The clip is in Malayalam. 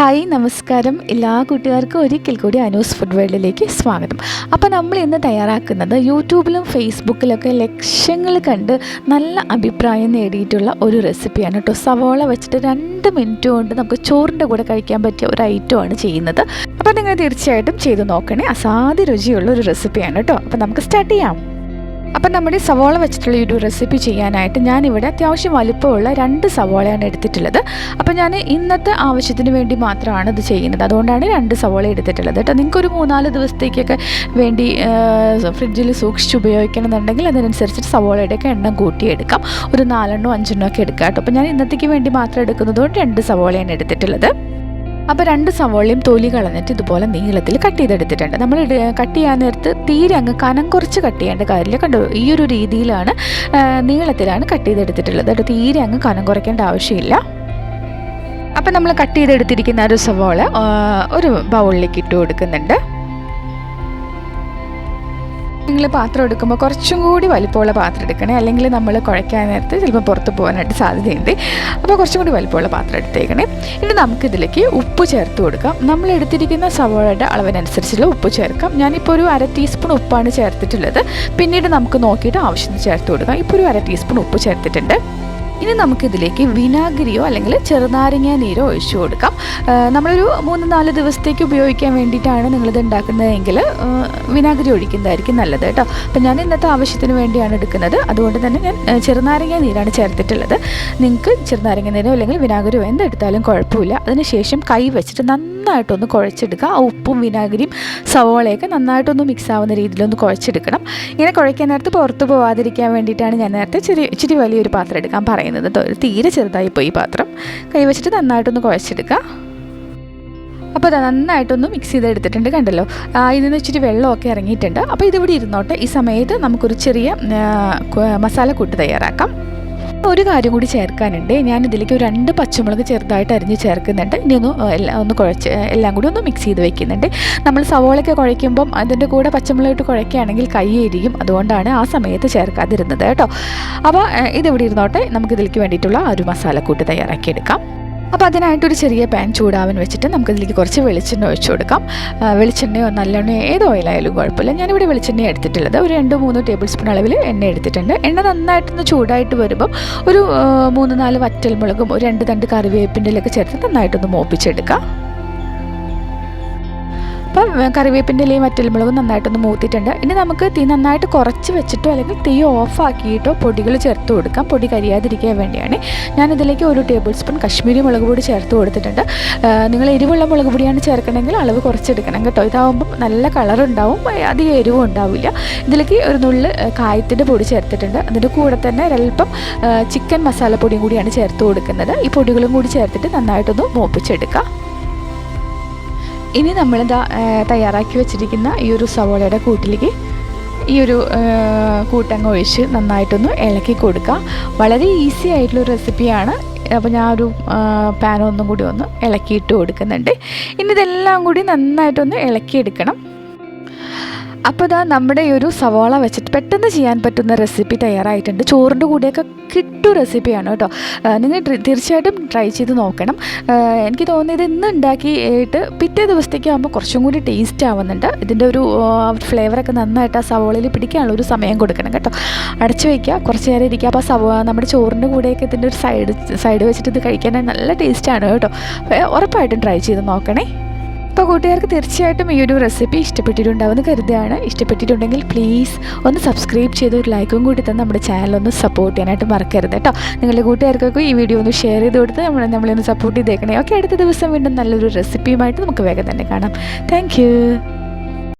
ഹായ് നമസ്കാരം. എല്ലാ കൂട്ടുകാർക്കും ഒരിക്കൽ കൂടി അനൂസ് ഫുഡ് വേൾഡിലേക്ക് സ്വാഗതം. അപ്പോൾ നമ്മൾ ഇന്ന് തയ്യാറാക്കുന്നത് യൂട്യൂബിലും ഫേസ്ബുക്കിലൊക്കെ ലക്ഷ്യങ്ങൾ കണ്ട് നല്ല അഭിപ്രായം നേടിയിട്ടുള്ള ഒരു റെസിപ്പിയാണ് കേട്ടോ. സവോള വെച്ചിട്ട് രണ്ട് മിനിറ്റ് കൊണ്ട് നമുക്ക് ചോറിന്റെ കൂടെ കഴിക്കാൻ പറ്റിയ ഒരു ഐറ്റമാണ് ചെയ്യുന്നത്. അപ്പോൾ നിങ്ങൾ തീർച്ചയായിട്ടും ചെയ്ത് നോക്കണേ. അസാധ്യ രുചിയുള്ള ഒരു റെസിപ്പിയാണ് കേട്ടോ. അപ്പോൾ നമുക്ക് സ്റ്റാർട്ട് ചെയ്യാം. അപ്പം നമ്മുടെ സവോള വെച്ചിട്ടുള്ള ഒരു റെസിപ്പി ചെയ്യാനായിട്ട് ഞാനിവിടെ അത്യാവശ്യം വലിപ്പമുള്ള രണ്ട് സവോളയാണ് എടുത്തിട്ടുള്ളത്. അപ്പോൾ ഞാൻ ഇന്നത്തെ ആവശ്യത്തിന് വേണ്ടി മാത്രമാണ് ഇത് ചെയ്യുന്നത്. അതുകൊണ്ടാണ് രണ്ട് സവോള എടുത്തിട്ടുള്ളത് കേട്ടോ. നിങ്ങൾക്ക് ഒരു മൂന്നാൽ ദിവസത്തേക്കൊക്കെ വേണ്ടി ഫ്രിഡ്ജിൽ സൂക്ഷിച്ച് ഉപയോഗിക്കണമെന്നുണ്ടെങ്കിൽ അതിനനുസരിച്ചിട്ട് സവോളയുടെയൊക്കെ എണ്ണം കൂട്ടിയെടുക്കാം. ഒരു നാലെണ്ണോ അഞ്ചെണ്ണോ ഒക്കെ എടുക്കാം കേട്ടോ. അപ്പോൾ ഞാൻ ഇന്നത്തേക്ക് വേണ്ടി മാത്രം എടുക്കുന്നതുകൊണ്ട് രണ്ട് സവോളയാണ് എടുത്തിട്ടുള്ളത്. അപ്പോൾ രണ്ട് സവോളയും തൊലി കളഞ്ഞിട്ട് ഇതുപോലെ നീളത്തിൽ കട്ട് ചെയ്തെടുത്തിട്ടുണ്ട്. നമ്മൾ കട്ട് ചെയ്യാൻ നേരത്ത് തീരെ അങ്ങ് കനം കുറച്ച് കട്ട് ചെയ്യേണ്ട കാര്യമില്ല. കണ്ടോ ഈ ഒരു രീതിയിലാണ് നീളത്തിലാണ് കട്ട് ചെയ്തെടുത്തിട്ടുള്ളത്. കേട്ടോ തീരെ അങ്ങ് കനം കുറയ്ക്കേണ്ട ആവശ്യമില്ല. അപ്പം നമ്മൾ കട്ട് ചെയ്തെടുത്തിരിക്കുന്ന ഒരു സവോള ഒരു ബൗളിലേക്ക് ഇട്ട് കൊടുക്കുന്നുണ്ട്. നിങ്ങൾ പാത്രം എടുക്കുമ്പോൾ കുറച്ചും കൂടി വലിപ്പമുള്ള പാത്രം എടുക്കണേ. അല്ലെങ്കിൽ നമ്മൾ കുഴയ്ക്കാൻ നേരത്ത് ചിലപ്പോൾ പുറത്ത് പോകാനായിട്ട് സാധ്യതയുണ്ട്. അപ്പോൾ കുറച്ചും കൂടി വലിപ്പമുള്ള പാത്രം എടുത്തേക്കണേ. ഇനി നമുക്കിതിലേക്ക് ഉപ്പ് ചേർത്ത് കൊടുക്കാം. നമ്മൾ എടുത്തിരിക്കുന്ന സവോളയുടെ അളവിനനുസരിച്ചുള്ള ഉപ്പ് ചേർക്കാം. ഞാനിപ്പോൾ ഒരു അര ടീസ്പൂൺ ഉപ്പാണ് ചേർത്തിട്ടുള്ളത്. പിന്നീട് നമുക്ക് നോക്കിയിട്ട് ആവശ്യത്തിന് ചേർത്ത് കൊടുക്കാം. ഇപ്പോൾ ഒരു അര ടീസ്പൂൺ ഉപ്പ് ചേർത്തിട്ടുണ്ട്. ഇനി നമുക്കിതിലേക്ക് വിനാഗിരിയോ അല്ലെങ്കിൽ ചെറുനാരങ്ങ നീരോ ഒഴിച്ചു കൊടുക്കാം. നമ്മളൊരു മൂന്ന് നാല് ദിവസത്തേക്ക് ഉപയോഗിക്കാൻ വേണ്ടിയിട്ടാണ് നിങ്ങളിത് ഉണ്ടാക്കുന്നതെങ്കിൽ വിനാഗിരി ഒഴിക്കുന്നതായിരിക്കും നല്ലത് കേട്ടോ. അപ്പം ഞാൻ ഇന്നത്തെ ആവശ്യത്തിന് വേണ്ടിയാണ് എടുക്കുന്നത്. അതുകൊണ്ട് തന്നെ ഞാൻ ചെറുനാരങ്ങ നീരാണ് ചേർത്തിട്ടുള്ളത്. നിങ്ങൾക്ക് ചെറുനാരങ്ങ നീരോ അല്ലെങ്കിൽ വിനാഗിരിയോ എന്തെടുത്താലും കുഴപ്പമില്ല. അതിനുശേഷം കൈ വെച്ചിട്ട് നന്നായിട്ടൊന്ന് കുഴച്ചെടുക്കുക. ആ ഉപ്പും വിനാഗിരിയും സവോളയൊക്കെ നന്നായിട്ടൊന്ന് മിക്സ് ആവുന്ന രീതിയിലൊന്ന് കുഴച്ചെടുക്കണം. ഇങ്ങനെ കുഴയ്ക്കാൻ നേരത്ത് പുറത്ത് പോവാതിരിക്കാൻ വേണ്ടിയിട്ടാണ് ഞാൻ നേരത്തെ ചെറിയ ഇച്ചിരി വലിയൊരു പാത്രം എടുക്കാൻ പറയുന്നത്. കേട്ടോ തീരെ ചെറുതായി പോയി പാത്രം. കൈവച്ചിട്ട് നന്നായിട്ടൊന്ന് കുഴച്ചെടുക്കുക. അപ്പോൾ അത് നന്നായിട്ടൊന്ന് മിക്സ് ചെയ്തെടുത്തിട്ടുണ്ട് കണ്ടല്ലോ. ഇതിൽ നിന്ന് ഇച്ചിരി വെള്ളമൊക്കെ ഇറങ്ങിയിട്ടുണ്ട്. അപ്പോൾ ഇതിവിടെ ഇരുന്നോട്ടെ. ഈ സമയത്ത് നമുക്കൊരു ചെറിയ മസാല കൂട്ട് മസാലക്കൂട്ട് തയ്യാറാക്കാം. ഒരു കാര്യം കൂടി ചേർക്കാനുണ്ട്. ഞാൻ ഇതിലേക്ക് രണ്ട് പച്ചമുളക് ചെറുതായിട്ട് അരിഞ്ഞ് ചേർക്കുന്നുണ്ട്. ഇനി ഒന്ന് എല്ലാം ഒന്ന് കുഴച്ച് എല്ലാം കൂടി ഒന്ന് മിക്സ് ചെയ്ത് വെക്കുന്നുണ്ട്. നമ്മൾ സവോളയൊക്കെ കുഴയ്ക്കുമ്പം അതിന്റെ കൂടെ പച്ചമുളക് ഇട്ട് കുഴയ്ക്കുകയാണെങ്കിൽ കൈ എരിയും. അതുകൊണ്ടാണ് ആ സമയത്ത് ചേർക്കാതിരുന്നത് കേട്ടോ. അപ്പോൾ ഇതെവിടെ ഇരുന്നോട്ടെ. നമുക്കിതിലേക്ക് വേണ്ടിയിട്ടുള്ള ഒരു മസാലക്കൂട്ട് തയ്യാറാക്കിയെടുക്കാം. അപ്പോൾ അതിനായിട്ടൊരു ചെറിയ പാൻ ചൂടാവാൻ വെച്ചിട്ട് നമുക്കതിലേക്ക് കുറച്ച് വെളിച്ചെണ്ണ ഒഴിച്ചു കൊടുക്കാം. വെളിച്ചെണ്ണയോ നല്ലെണ്ണയോ ഏത് ഓയിലായാലും കുഴപ്പമില്ല. ഞാനിവിടെ വെളിച്ചെണ്ണ എടുത്തിട്ടുള്ളത്. ഒരു രണ്ട് മൂന്ന് ടേബിൾ സ്പൂൺ അളവിൽ എണ്ണ എടുത്തിട്ടുണ്ട്. എണ്ണ നന്നായിട്ടൊന്ന് ചൂടായിട്ട് വരുമ്പം ഒരു മൂന്ന് നാല് വറ്റൽമുളകും ഒരു രണ്ട് തണ്ട് കറിവേപ്പിന്റെ ഇലയൊക്കെ ചേർത്ത് നന്നായിട്ടൊന്ന് മോപ്പിച്ചെടുക്കാം. അപ്പം കറിവേപ്പിന്റെ ഇലയും വറ്റൽമുളകും നന്നായിട്ടൊന്ന് മൂത്തിട്ടുണ്ട് ഇനി നമുക്ക് തീ നന്നായിട്ട് കുറച്ച് വെച്ചിട്ടോ അല്ലെങ്കിൽ തീ ഓഫാക്കിയിട്ടോ പൊടികൾ ചേർത്ത് കൊടുക്കാം. പൊടി കരിയാതിരിക്കാൻ വേണ്ടിയാണ്. ഞാനിതിലേക്ക് ഒരു ടേബിൾ സ്പൂൺ കശ്മീരി മുളക് പൊടി ചേർത്ത് കൊടുത്തിട്ടുണ്ട്. നിങ്ങൾ എരിവുള്ള മുളക് പൊടിയാണ് ചേർക്കണമെങ്കിൽ അളവ് കുറച്ചെടുക്കണം കേട്ടോ. ഇതാവുമ്പം നല്ല കളറുണ്ടാവും അധികം എരിവും ഉണ്ടാവില്ല. ഇതിലേക്ക് ഒരു നുള്ള് കായത്തിന്റെ പൊടി ചേർത്തിട്ടുണ്ട്. അതിന്റെ കൂടെ തന്നെ ഒരല്പം ചിക്കൻ മസാലപ്പൊടിയും കൂടിയാണ് ചേർത്ത് കൊടുക്കുന്നത്. ഈ പൊടികളും കൂടി ചേർത്തിട്ട് നന്നായിട്ടൊന്ന് മൂപ്പിച്ചെടുക്കുക ഇനി നമ്മൾ തയ്യാറാക്കി വെച്ചിരിക്കുന്ന ഈ ഒരു സവോളയുടെ കൂട്ടിലേക്ക് ഈ ഒരു കൂട്ടങ്ങ ഒഴിച്ച് നന്നായിട്ടൊന്ന് ഇളക്കി കൊടുക്കുക വളരെ ഈസി ആയിട്ടുള്ള റെസിപ്പിയാണ്. അപ്പോൾ ഞാൻ ഒരു പാൻ ഒന്നും കൂടി ഒന്ന് ഇളക്കിയിട്ട് കൊടുക്കുന്നുണ്ട്. ഇനി ഇതെല്ലാം കൂടി നന്നായിട്ടൊന്ന് ഇളക്കിയെടുക്കണം. അപ്പോൾ ഇതാ നമ്മുടെ ഈ ഒരു സവാള വെച്ചിട്ട് പെട്ടെന്ന് ചെയ്യാൻ പറ്റുന്ന റെസിപ്പി തയ്യാറായിട്ടുണ്ട്. ചോറിന്റെ കൂടെയൊക്കെ കിട്ടു റെസിപ്പിയാണ് കേട്ടോ. നിങ്ങൾ തീർച്ചയായിട്ടും ട്രൈ ചെയ്ത് നോക്കണം. എനിക്ക് തോന്നിയത് ഇന്ന് ഉണ്ടാക്കിയിട്ട് പിറ്റേ ദിവസത്തേക്ക് ആകുമ്പോൾ കുറച്ചും കൂടി ടേസ്റ്റ് ആവുന്നുണ്ട്. ഇതിന്റെ ഒരു ഫ്ലേവറൊക്കെ നന്നായിട്ട് ആ സവോളയിൽ പിടിക്കാനുള്ള ഒരു സമയം കൊടുക്കണം കേട്ടോ. അടച്ചു വയ്ക്കുക കുറച്ച് നേരം ഇരിക്കുക. അപ്പോൾ സവോ നമ്മുടെ ചോറിന്റെ കൂടെയൊക്കെ ഇതിന്റെ ഒരു സൈഡ് സൈഡ് വെച്ചിട്ട് ഇത് കഴിക്കാൻ നല്ല ടേസ്റ്റാണ് കേട്ടോ. ഉറപ്പായിട്ടും ട്രൈ ചെയ്ത് നോക്കണേ. അപ്പോൾ കൂട്ടുകാർക്ക് തീർച്ചയായിട്ടും ഈ ഒരു റെസിപ്പി ഇഷ്ടപ്പെട്ടിട്ടുണ്ടാവുമെന്ന് കരുതുകയാണ്. ഇഷ്ടപ്പെട്ടിട്ടുണ്ടെങ്കിൽ പ്ലീസ് ഒന്ന് സബ്സ്ക്രൈബ് ചെയ്ത് ഒരു ലൈക്കും കൂടി തന്നെ നമ്മുടെ ചാനലൊന്ന് സപ്പോർട്ട് ചെയ്യാനായിട്ട് മറക്കരുത് കേട്ടോ. നിങ്ങളുടെ കൂട്ടുകാർക്കൊക്കെ ഈ വീഡിയോ ഒന്ന് ഷെയർ ചെയ്ത് കൊടുത്ത് നമ്മൾ നമ്മളെ ഒന്ന് സപ്പോർട്ട് ചെയ്തേക്കണേ. ഓക്കെ അടുത്ത ദിവസം വീണ്ടും നല്ലൊരു റെസിപ്പിയുമായിട്ട് നമുക്ക് വേഗം തന്നെ കാണാം. താങ്ക്